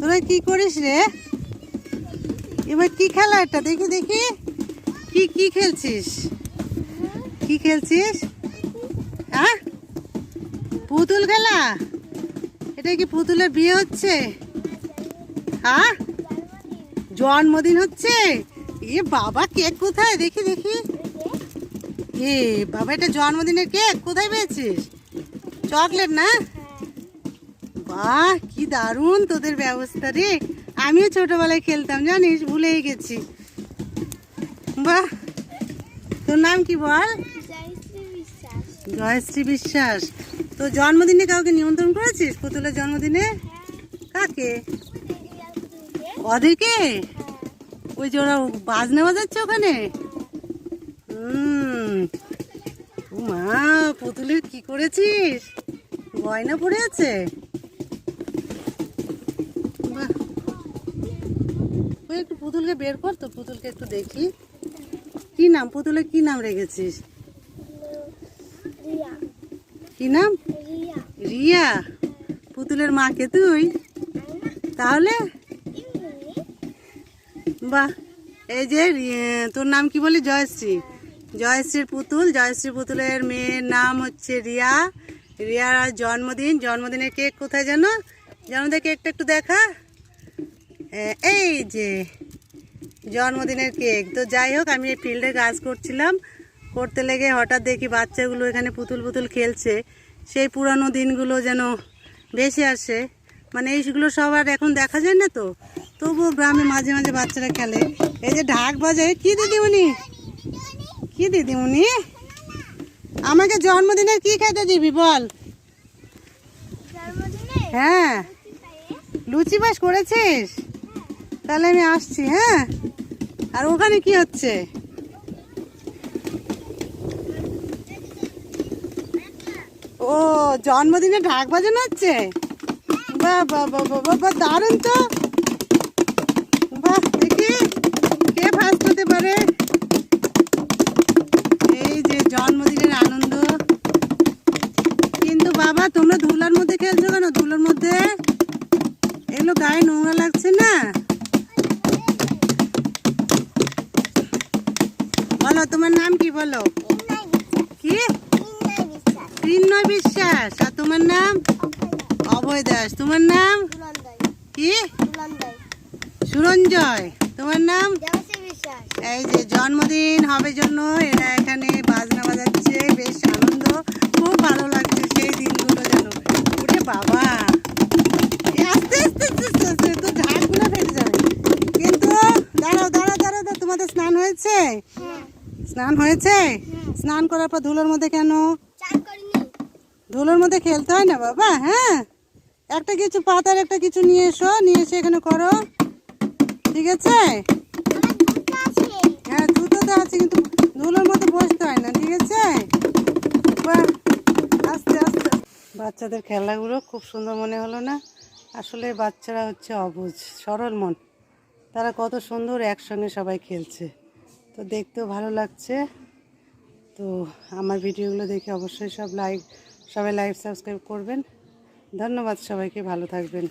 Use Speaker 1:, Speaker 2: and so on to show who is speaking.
Speaker 1: তোরা কি করিস রে? এবার কি খেলা এটা দেখি দেখি। কি কি খেলছিস? কি খেলছিস? হ্যাঁ? পুতুল খেলা? এটা কি পুতুলের বিয়ে হচ্ছে? হ্যাঁ? জন্মদিন হচ্ছে? এ বাবা, কেক কোথায়? দেখি দেখি। এ বাবা, এটা জন্মদিনের কেক কোথায় পেয়েছিস? চকলেট না? বাহ কি দারুণ তোদের ব্যবস্থা রে। আমিও ছোটবেলায় খেলতাম জানিস ভুলেই গেছি। বাহ তোর নাম কি বল?
Speaker 2: জয়শ্রী বিশ্বাস।
Speaker 1: তো জন্মদিনে কাউকে নিমন্ত্রণ করেছিস? পুতুলের জন্মদিনে? কাকে? ওদেরকে ওই যে ওরা বাজনা বাজাচ্ছে ওখানে? হুম। মা পুতুলের কি করেছিস? গয়না পড়ে আছে? একটু পুতুলকে বের কর তো পুতুলকে একটু দেখি। কি নাম? পুতুলের কি নাম রেখেছিস? কি নাম?
Speaker 2: রিয়া।
Speaker 1: পুতুলের মাকে তুই? তাহলে? বাহ। এই যে তোর নাম কি বলি জয়শ্রী। জয়শ্রীর পুতুল। জয়শ্রী পুতুলের মেয়ের নাম হচ্ছে রিয়া। রিয়ার জন্মদিন। জন্মদিনের কেক কোথায় যেন জন্মদিনের কেকটা একটু দেখা। এই যে জন্মদিনের কেক। তো যাই হোক আমি এই ফিল্ডে কাজ করছিলাম। করতে লেগে হঠাৎ দেখি বাচ্চাগুলো এখানে পুতুল পুতুল খেলছে। সেই পুরানো দিনগুলো যেন বেশি আসে। মানে এইগুলো সব আর এখন দেখা যায় না তো। তবুও গ্রামে মাঝে মাঝে বাচ্চারা খেলে। এই যে ঢাক বাজায় কি দিদিমণি? কি দিদিমণি? আমাকে জন্মদিনের কি খেতে দিবি বল? হ্যাঁ। লুচি বাস করেছিস? তাহলে আমি আসছি হ্যাঁ? আর ওখানে কি হচ্ছে? ও জন্মদিনে ঢাক বাজানো হচ্ছে? বাহ বাহ বাহ বাহ বাহ, দারুণ তো। দেখি কে ফার্স্ট হতে পারে। এই যে জন্মদিনের আনন্দ। কিন্তু বাবা তোমরা বলো, তোমার নাম কি বলো? কি? কৃণ্ণয় বিশ্বাস। আর তোমার নাম? অভয় দাস। তোমার নাম? কি? সুরঞ্জয়। তোমার নাম? এই যে, জন্মদিন হবে জন্য এরা এখানে বাজনা বাজাচ্ছে। বেশ আনন্দ। খুব ভালো লাগছে সেই দিনগুলো যেন। ওরে বাবা এ আস্তে আস্তে আস্তে আস্তে আস্তে তো ঝাড়গুলো ফেটে যাবে কিন্তু দাঁড়াও দাঁড়াও দাঁড়াও দাঁড়াও, তোমাদের স্নান হয়েছে?
Speaker 2: হ্যাঁ।
Speaker 1: স্নান হয়েছে? স্নান করার পর ধুলোর মধ্যে কেন? ধুলোর মধ্যে খেলতে হয় না বাবা হ্যাঁ? একটা কিছু পাতার একটা কিছু নিয়ে এসো নিয়ে এসে এখানে করো। ঠিক আছে? হ্যাঁ জুতো তো আছে কিন্তু ধুলোর মধ্যে বসতে হয় না ঠিক আছে? আস্তে আস্তে। বাচ্চাদের খেলাগুলো খুব সুন্দর মনে হলো না? আসলে বাচ্চারা হচ্ছে অবুঝ সরল মন। তারা কত সুন্দর একসঙ্গে সবাই খেলছে। তো দেখতেও ভালো লাগছে। তো আমার ভিডিওগুলো দেখে অবশ্যই সব লাইক, সবাই লাইক সাবস্ক্রাইব করবেন। ধন্যবাদ সবাইকে, ভালো থাকবেন।